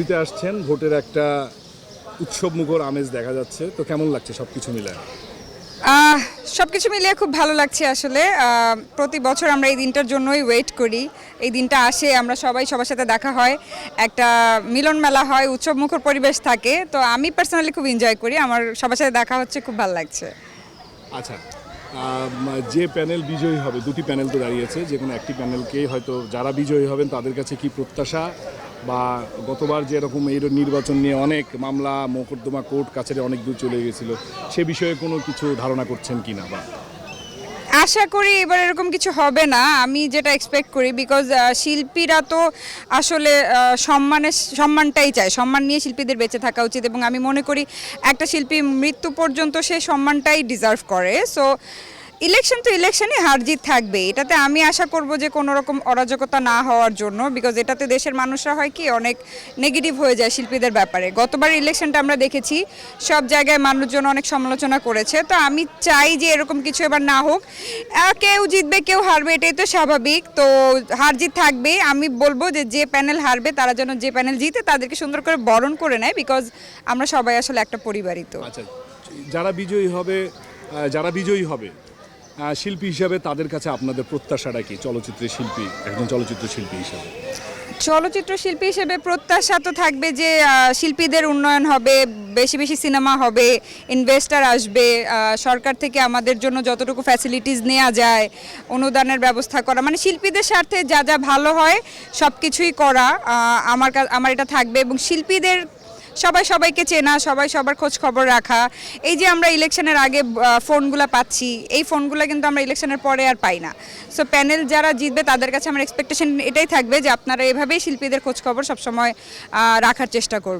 দিতে আসছেন ভোটের একটা উৎসব মুখর আমেজ দেখা যাচ্ছে। তো কেমন লাগছে সব কিছু মিলে? সব কিছু মিলিয়ে খুব ভালো লাগছে আসলে। প্রতি বছর আমরা এই দিনটার জন্যই ওয়েট করি। এই দিনটা আসে আমরা সবাই সবার সাথে দেখা হয়। একটা মিলন মেলা হয় উৎসব মুখর পরিবেশ থাকে। তো আমি পার্সোনালি খুব এনজয় করি। আমার সবার সাথে দেখা হচ্ছে খুব ভালো লাগছে। আচ্ছা যে প্যানেল বিজয়ী হবে দুটি প্যানেল তো দাঁড়িয়েছে। যে কোনো একটি প্যানেলকেই হয়তো যারা বিজয়ী হবেন তাদের কাছে কি প্রত্যাশা? বা গতবার যেরকম এই নির্বাচন নিয়ে অনেক মামলা, মোকদ্দমা, কোর্ট, কাছারি অনেক দূর চলে গেছিল, সে বিষয়ে কোনো কিছু ধারণা করছেন কি না বা? আশা করি এবার এরকম কিছু হবে না। আমি যেটা এক্সপেক্ট করি বিকজ শিল্পীরা তো আসলে সম্মানের, সম্মানটাই চায়। সম্মান নিয়ে শিল্পীদের বেঁচে থাকা উচিত এবং আমি মনে করি একটা শিল্পী মৃত্যু পর্যন্ত সে সম্মানটাই ডিজার্ভ করে। সো ইলেকশন তো ইলেকশনে হার জিত থাকবে। এটাতে আমি আশা করব যে কোনো রকম অরাজকতা না হওয়ার জন্য বিকজ এটাতে দেশের মানুষরা হয় কি অনেক নেগেটিভ হয়ে যায় শিল্পীদের ব্যাপারে। গতবার ইলেকশনটা আমরা দেখেছি, সব জায়গায় মানুষজন অনেক সমালোচনা করেছে। তো আমি চাই যে এরকম কিছু এবার না হোক। কেউ জিতবে, কেউ হারবে, এটাই তো স্বাভাবিক। তো হার জিত থাকবে। আমি বলব যে যে প্যানেল হারবে, তারা যেন যে প্যানেল জিতে, তাদেরকে সুন্দর করে বরণ করে নেয় বিকজ আমরা সবাই আসলে একটা পরিবারই তো আচ্ছা যারা বিজয়ী হবে যারা বিজয়ী হবে শিল্পী হিসাবে তাদের কাছে আপনাদের প্রত্যাশাটা কি? চলচ্চিত্রের শিল্পী, একজন চলচ্চিত্র শিল্পী হিসাবে। চলচ্চিত্র শিল্পী হিসেবে প্রত্যাশা তো থাকবে যে শিল্পীদের উন্নয়ন হবে, বেশি বেশি সিনেমা হবে ইনভেস্টার আসবে সরকার থেকে আমাদের জন্য যতটুকু ফ্যাসিলিটিস নেওয়া যায়, অনুদানের ব্যবস্থা করা। মানে শিল্পীদের স্বার্থে যা যা ভালো হয় সব কিছুই করা আমার আমার এটা থাকবে এবং শিল্পীদের সবাই সবাইকে চেনা, সবাই সবার খোঁজ খবর রাখা। এই যে আমরা ইলেকশনের আগে ফোনগুলো পাচ্ছি, এই ফোনগুলো কিন্তু আমরা ইলেকশনের পরে আর পাই না। সো প্যানেল যারা জিতবে, তাদের কাছে আমার এক্সপেকটেশন এটাই থাকবে যে আপনারা এভাবেই শিল্পীদের খোঁজ খবর সবসময় রাখার চেষ্টা করবেন।